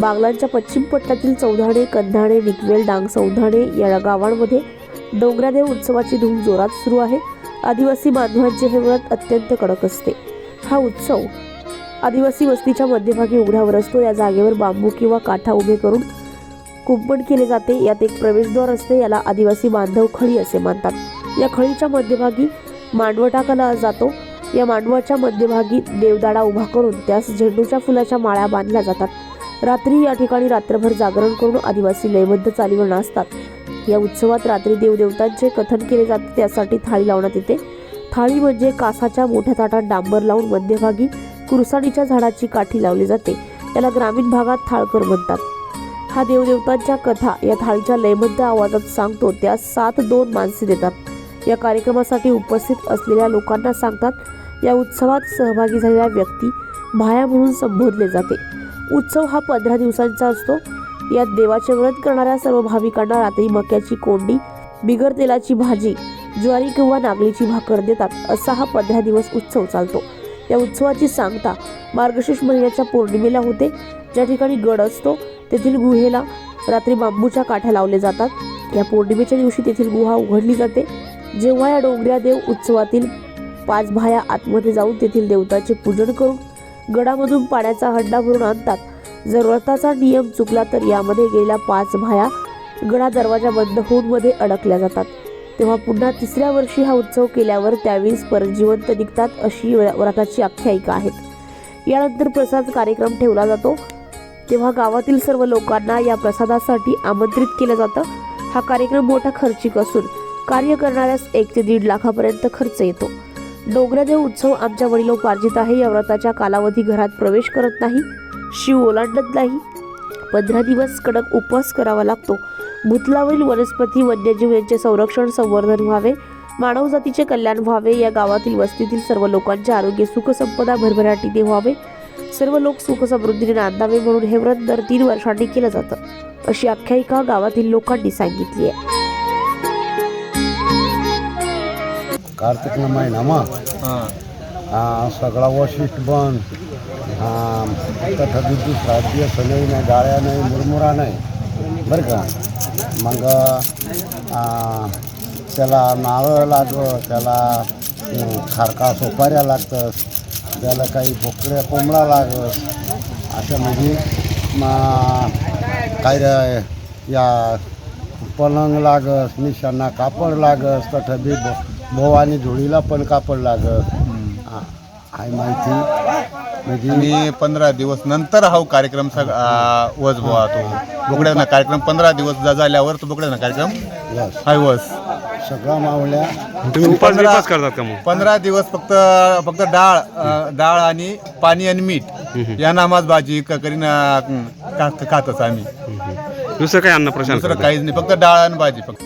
बागलांच्या पश्चिम पट्ट्यातील चौधाणे कंधाणे निकवेल डांग चौधाणे या गावांमध्ये डोंगरादेव उत्सवाची धूम जोरात सुरू आहे. आदिवासी बांधवांचे हे व्रत अत्यंत कडक असते. हा उत्सव आदिवासी वस्तीच्या मध्यभागी उघड्यावर असतो. या जागेवर बांबू किंवा काठा उभे करून कुंपण केले जाते. यात एक प्रवेशद्वार असते. याला आदिवासी बांधव खळी असे मानतात. या खळीच्या मध्यभागी मांडव टाकला जातो. या मांडवाच्या मध्यभागी देवदाडा उभा करून त्यास झेंडूच्या फुलाच्या माळ्या बांधल्या जातात. रात्री या ठिकाणी रात्रभर जागरण करून आदिवासी लयबद्ध चालीवर नाचतात. या उत्सवात रात्री देवदेवतांचे कथन केले जाते त्यासाठी थाळी लावण्यात येते. थाळी म्हणजे कासाच्या मोठ्या ताटात डांबर लावून मध्यभागी कुरसाडीच्या झाडाची काठी लावली जाते. त्याला ग्रामीण भागात थाळकर म्हणतात. हा देवदेवतांच्या कथा या थाळीच्या लयबद्ध आवाजात सांगतो त्या सात दोन माणसे देतात. या कार्यक्रमासाठी उपस्थित असलेल्या लोकांना सांगतात या उत्सवात सहभागी झालेल्या व्यक्ती भाया म्हणून संबोधले जाते. उत्सव हा पंधरा दिवसांचा असतो. यात देवाचे व्रत करणाऱ्या सर्व भाविकांना रात्री मक्याची कोंडी बिगर तेलाची भाजी ज्वारी किंवा नागलीची भाकर देतात. असा हा पंधरा दिवस उत्सव चालतो. या उत्सवाची सांगता मार्गशीर्ष महिन्याच्या पौर्णिमेला होते. ज्या ठिकाणी गड असतो तेथील गुहेला रात्री बांबूच्या काठ्या लावले जातात. या पौर्णिमेच्या दिवशी तेथील गुहा उघडली जाते. जेव्हा या डोंगऱ्या देव उत्सवातील पाच भाया आतमध्ये जाऊन तेथील देवताचे पूजन करून गडामधून पाण्याचा हंडा भरून आणतात. जर व्रताचा नियम चुकला तर यामध्ये गेल्या पाच भाया गडा दरवाजा बंद होऊन मध्ये अडकल्या जातात. तेव्हा पुन्हा तिसऱ्या वर्षी हा उत्सव केल्यावर त्यावेळेस परत निघतात अशी व्रताची आख्यायिका आहेत. यानंतर प्रसाद कार्यक्रम ठेवला जातो. तेव्हा गावातील सर्व लोकांना या प्रसादासाठी आमंत्रित केलं जातं. हा कार्यक्रम मोठा खर्चिक असून कार्य करणाऱ्यास एक ते दीड लाखापर्यंत खर्च येतो. डोंगरादेव उत्सव आमच्या वडिलोपार्जित आहे या व्रताच्या कालावधी घरात प्रवेश करत नाही शिव ओलांडत नाही. पंधरा दिवस कडक उपवास करावा लागतो. भूतलावरील वनस्पती वन्यजीव यांचे संरक्षण संवर्धन व्हावे. मानवजातीचे कल्याण व्हावे. या गावातील वस्तीतील सर्व लोकांचे आरोग्य सुखसंपदा भरभराटीने व्हावे. सर्व लोक सुख समृद्धीने नांदावे म्हणून हे व्रत दर तीन वर्षांनी केलं जातं. अशी आख्यायिका गावातील लोकांनी सांगितली आहे. कार्तिकना महिना मग हां. हा, सगळा वशिष्ठ बंद. हा, तथा दुसरा दिवस नाही नाही डाळ्या नाही मुरमुरा नाही. बरं का? मग त्याला नारळ लागं त्याला खारका सोपाऱ्या लागतं त्याला काही बोकड्या कोंबडा लागत. अशा म्हणजे काय या पलंग लागस निशांना कापड लागस तठा बी भवानी झोळीला पण कापड लागस हा, आहे माहिती. म्हणजे आणि पंधरा दिवस नंतर हा कार्यक्रम सग आ, वज बुवा तो. बोकड्याना कार्यक्रम पंधरा दिवस जा- झाल्यावर तो बोकड्याना कार्यक्रम यस. हाय वस. सगळा मावल्या तुम्ही उपास बिपास करतात का मग? पंधरा दिवस फक्त फक्त डाळ अ, डाळ आणि पाणी आणि मीठ. या नामाज भाजी क- करीन अ, खातच आम्ही. दुसरं काय अन्न प्रशांत दुसरं काहीच नाही. फक्त डाळ आणि भाजी फक्त.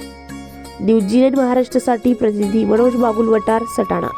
न्यूझीलंड महाराष्ट्रासाठी प्रतिनिधी मनोज बागुल वटार सटाणा